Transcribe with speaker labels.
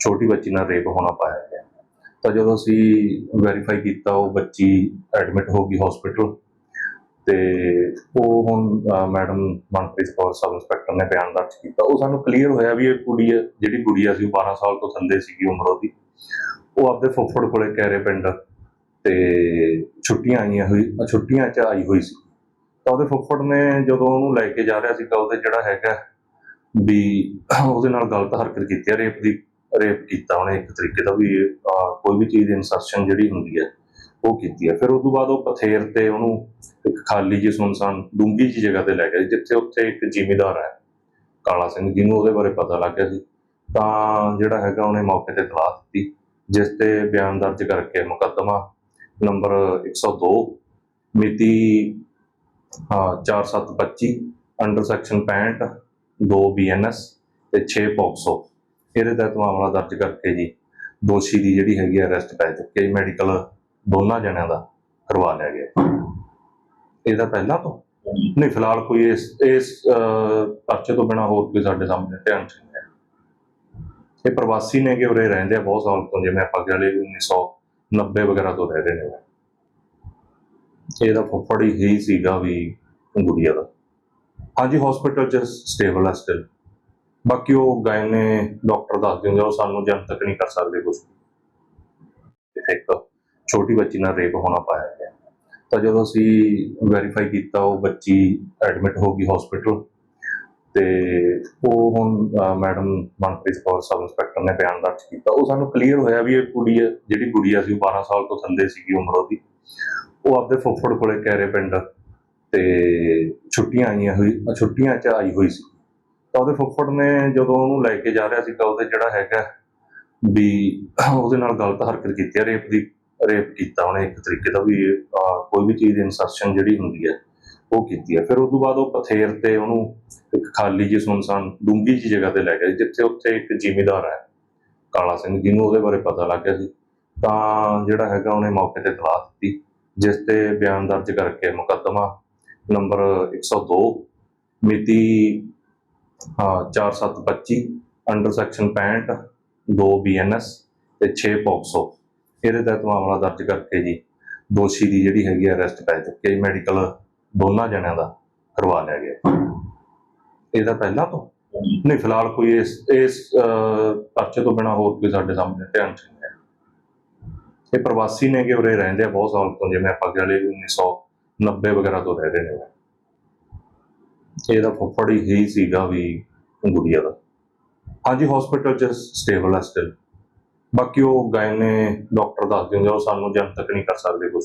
Speaker 1: ਛੋਟੀ ਬੱਚੀ ਨਾਲ ਰੇਪ ਹੋਣਾ ਪਾਇਆ ਗਿਆ। ਤਾਂ ਜਦੋਂ ਅਸੀਂ ਵੈਰੀਫਾਈ ਕੀਤਾ, ਉਹ ਬੱਚੀ ਐਡਮਿਟ ਹੋ ਗਈ ਹਸਪੀਟਲ ਤੇ ਉਹ ਹੁਣ madam Manpreet Kaur sub inspector ਨੇ ਬਿਆਨ ਦਰਜ ਕੀਤਾ। ਉਹ ਸਾਨੂੰ ਕਲੀਅਰ ਹੋਇਆ ਵੀ ਇਹ ਕੁੜੀ ਜਿਹੜੀ ਗੁੜੀਆ ਸੀ, ਉਹ 12 ਸਾਲ ਤੋਂ ਥੱਲੇ ਸੀਗੀ ਉਮਰ ਉਹਦੀ। ਉਹ ਆਪਦੇ ਫੁੱਫੜ ਕੋਲੇ ਕੈਰੇ ਪਿੰਡ ਤੇ ਛੁੱਟੀਆਂ ਆਈਆਂ ਹੋਈ, ਛੁੱਟੀਆਂ 'ਚ ਆਈ ਹੋਈ ਸੀ। ਤਾਂ ਉਹਦੇ ਫੁੱਫੜ ਨੇ ਜਦੋਂ ਉਹਨੂੰ ਲੈ ਕੇ ਜਾ ਰਿਹਾ ਸੀ, ਤਾਂ ਉਹਦੇ ਜਿਹੜਾ ਹੈਗਾ ਵੀ ਉਹਦੇ ਨਾਲ ਗਲਤ ਹਰਕਤ ਕੀਤੀ ਹੈ ਰੇਪ ਦੀ ਰੇਪ ਕੀਤਾ ਉਹਨੇ ਇੱਕ ਤਰੀਕੇ ਦਾ ਵੀ ਕੋਈ ਵੀ ਚੀਜ਼ ਇਨਸਰਸ਼ਨ ਜਿਹੜੀ ਹੁੰਦੀ ਹੈ ਉਹ ਕੀਤੀ ਹੈ ਫਿਰ ਉਸ ਤੋਂ ਬਾਅਦ ਉਹ ਪਥੇਰ ਤੇ ਉਹਨੂੰ ਇੱਕ ਖਾਲੀ ਜਿਹੀ ਸੁਨਸਾਨ ਡੂੰਗੀ ਜਿਹੀ ਜਗ੍ਹਾ ਤੇ ਲੈ ਗਏ ਜਿੱਥੇ ਉੱਥੇ ਇੱਕ ਜ਼ਿਮੀਦਾਰ ਹੈ, ਕਾਲਾ ਸਿੰਘ, ਜਿਹਨੂੰ ਉਹਦੇ ਬਾਰੇ ਪਤਾ ਲੱਗ ਗਿਆ ਸੀ। ਤਾਂ ਜਿਹੜਾ ਹੈਗਾ ਉਹਨੇ ਮੌਕੇ ਤੇ ਤਲਾਸ਼ ਦਿੱਤੀ, ਜਿਸ ਤੇ ਬਿਆਨ ਦਰਜ ਕਰਕੇ ਮੁਕੱਦਮਾ ਨੰਬਰ 102 ਮਿਤੀ ਹਾਂ 4725 ਅੰਡਰ ਸੈਕਸ਼ਨ 65 2 ਬੀਐਨਐਸ ਤੇ 6 ਪੋਕਸੋ। ਇਹਦੇ ਤਹਿਤ ਮਾਮਲਾ ਦਰਜ ਕਰਕੇ ਜੀ ਦੋਸ਼ੀ ਦੀ ਜਿਹੜੀ ਹੈਗੀ ਅਰੈਸਟ ਪੈ ਚੁੱਕੀ ਹੈ ਮੈਡੀਕਲ ਦੋਨਾਂ ਜਣਿਆਂ ਦਾ ਕਰਵਾ ਲਿਆ ਗਿਆ। ਇਹਦਾ ਪਹਿਲਾਂ ਤੋਂ? ਨਹੀਂ ਫਿਲਹਾਲ ਕੋਈ ਇਸ ਇਸ ਪਰਚੇ ਤੋਂ ਬਿਨਾ ਹੋਰ ਕੋਈ ਸਾਡੇ ਸਾਹਮਣੇ ਧਿਆਨ ਚ ਨਹੀਂ ਹੈ ਇਹ ਪ੍ਰਵਾਸੀ ਨੇ ਕਿ ਉਰੇ ਰਹਿੰਦੇ ਆ ਬਹੁਤ ਸਾਲ ਤੋਂ ਜਿਵੇਂ ਆਪਾਂ ਲਈਏ 1990 ਵਗੈਰਾ ਤੋਂ ਰਹਿ ਰਹੇ ਨੇ। ਇਹਦਾ ਫੁੱਫੜ ਹੀ ਸੀਗਾ ਵੀ ਗੁੜੀਆ ਦਾ। ਹਾਂਜੀ ਹਸਪੀਟਲ ਚ ਸਟੇਬਲ ਹੈ ਸਟਿਲ ਬਾਕੀ ਉਹ ਗਏ ਨੇ ਡਾਕਟਰ ਦੱਸ ਦਿੰਦੇ ਉਹ ਸਾਨੂੰ ਜਨਤਕ ਨਹੀਂ ਕਰ ਸਕਦੇ ਕੁਝ ਇੱਕ ਛੋਟੀ ਬੱਚੀ ਨਾਲ ਰੇਪ ਹੋਣਾ ਪਾਇਆ ਗਿਆ। ਤਾਂ ਜਦੋਂ ਅਸੀਂ ਵੈਰੀਫਾਈ ਕੀਤਾ, ਉਹ ਬੱਚੀ ਐਡਮਿਟ ਹੋ ਗਈ ਹਸਪੀਟਲ ਤੇ ਉਹ ਹੁਣ madam Manpreet Kaur sub inspector ਨੇ ਬਿਆਨ ਦਰਜ ਕੀਤਾ। ਉਹ ਸਾਨੂੰ ਕਲੀਅਰ ਹੋਇਆ ਵੀ ਇਹ ਕੁੜੀ ਹੈ ਜਿਹੜੀ ਗੁੜੀਆ ਸੀ, ਉਹ 12 ਸਾਲ ਤੋਂ ਥੱਲੇ ਸੀਗੀ ਉਮਰ ਉਹਦੀ। ਉਹ ਆਪਦੇ ਫੁੱਫੜ ਕੋਲੇ ਕੈਰੇ ਪਿੰਡ ਤੇ ਛੁੱਟੀਆਂ ਆਈਆਂ ਹੋਈ, ਛੁੱਟੀਆਂ 'ਚ ਆਈ ਹੋਈ ਸੀ। ਤਾਂ ਉਹਦੇ ਫੁੱਫੜ ਨੇ ਜਦੋਂ ਉਹਨੂੰ ਲੈ ਕੇ ਜਾ ਰਿਹਾ ਸੀ, ਤਾਂ ਉਹਦੇ ਜਿਹੜਾ ਹੈਗਾ ਵੀ ਉਹਦੇ ਨਾਲ ਗਲਤ ਹਰਕਤ ਕੀਤੀ ਹੈ ਰੇਪ ਦੀ, ਰੇਪ ਕੀਤਾ ਉਹਨੇ ਇੱਕ ਤਰੀਕੇ ਦਾ ਵੀ ਕੋਈ ਵੀ ਚੀਜ਼ ਇਨਸਰਸ਼ਨ ਜਿਹੜੀ ਹੁੰਦੀ ਹੈ ਉਹ ਕੀਤੀ ਹੈ ਫਿਰ ਉਸ ਤੋਂ ਬਾਅਦ ਉਹ ਪਥੇਰ ਤੇ ਉਹਨੂੰ ਇੱਕ ਖਾਲੀ ਜਿਹੀ ਸੁਨਸਾਨ ਡੂੰਗੀ ਜਿਹੀ ਜਗ੍ਹਾ ਤੇ ਲੈ ਗਏ ਜਿੱਥੇ ਉੱਥੇ ਇੱਕ ਜ਼ਿਮੀਦਾਰ ਹੈ, ਕਾਲਾ ਸਿੰਘ, ਜਿਹਨੂੰ ਉਹਦੇ ਬਾਰੇ ਪਤਾ ਲੱਗ ਗਿਆ ਸੀ। ਤਾਂ ਜਿਹੜਾ ਹੈਗਾ ਉਹਨੇ ਮੌਕੇ ਤੇ ਤਲਾਸ਼ ਦਿੱਤੀ, ਜਿਸ ਤੇ ਬਿਆਨ ਦਰਜ ਕਰਕੇ ਮੁਕੱਦਮਾ ਨੰਬਰ 102 ਮਿਤੀ 4725 ਅੰਡਰ ਸੈਕਸ਼ਨ 65 2 ਬੀਐਨਐਸ ਤੇ 6 ਪੋਕਸੋ। ਇਹਦੇ ਤਹਿਤ ਮਾਮਲਾ ਦਰਜ ਕਰਕੇ ਜੀ ਦੋਸ਼ੀ ਦੀ ਜਿਹੜੀ ਹੈਗੀ ਅਰੈਸਟ ਪੈ ਚੁੱਕੀ ਹੈ ਮੈਡੀਕਲ ਦੋਨਾਂ ਜਣਿਆਂ ਦਾ ਕਰਵਾ ਲਿਆ ਗਿਆ ਇਹਦਾ ਪਹਿਲਾਂ ਤੋਂ? ਨਹੀਂ, ਫਿਲਹਾਲ ਕੋਈ ਇਸ ਇਸ ਪਰਚੇ ਤੋਂ ਬਿਨਾ ਹੋਰ ਕੋਈ ਸਾਡੇ ਸਾਹਮਣੇ ਧਿਆਨ ਚ ਨਹੀਂ ਹੈ। ਇਹ ਪ੍ਰਵਾਸੀ ਨੇ ਕਿ ਉਰੇ ਰਹਿੰਦੇ ਆ ਬਹੁਤ ਸਾਲ ਤੋਂ, ਜਿਵੇਂ ਆਪਾਂ ਗੱਲ 1900 90 ਵਗੈਰਾ ਤੋਂ ਰਹਿ ਰਹੇ ਨੇ ਇਹਦਾ ਫੁੱਫੜ ਹੀ ਸੀਗਾ ਵੀ ਗੁੜੀਆ ਦਾ। ਹਾਂਜੀ ਹਸਪੀਟਲ ਚ ਸਟੇਬਲ ਹੈ ਸਟਿਲ ਬਾਕੀ ਉਹ ਗਾਇਨੇ ਡਾਕਟਰ ਦੱਸ ਦਿੰਦੇ ਉਹ ਸਾਨੂੰ ਜਨਤਕ ਨਹੀਂ ਕਰ ਸਕਦੇ ਕੁਝ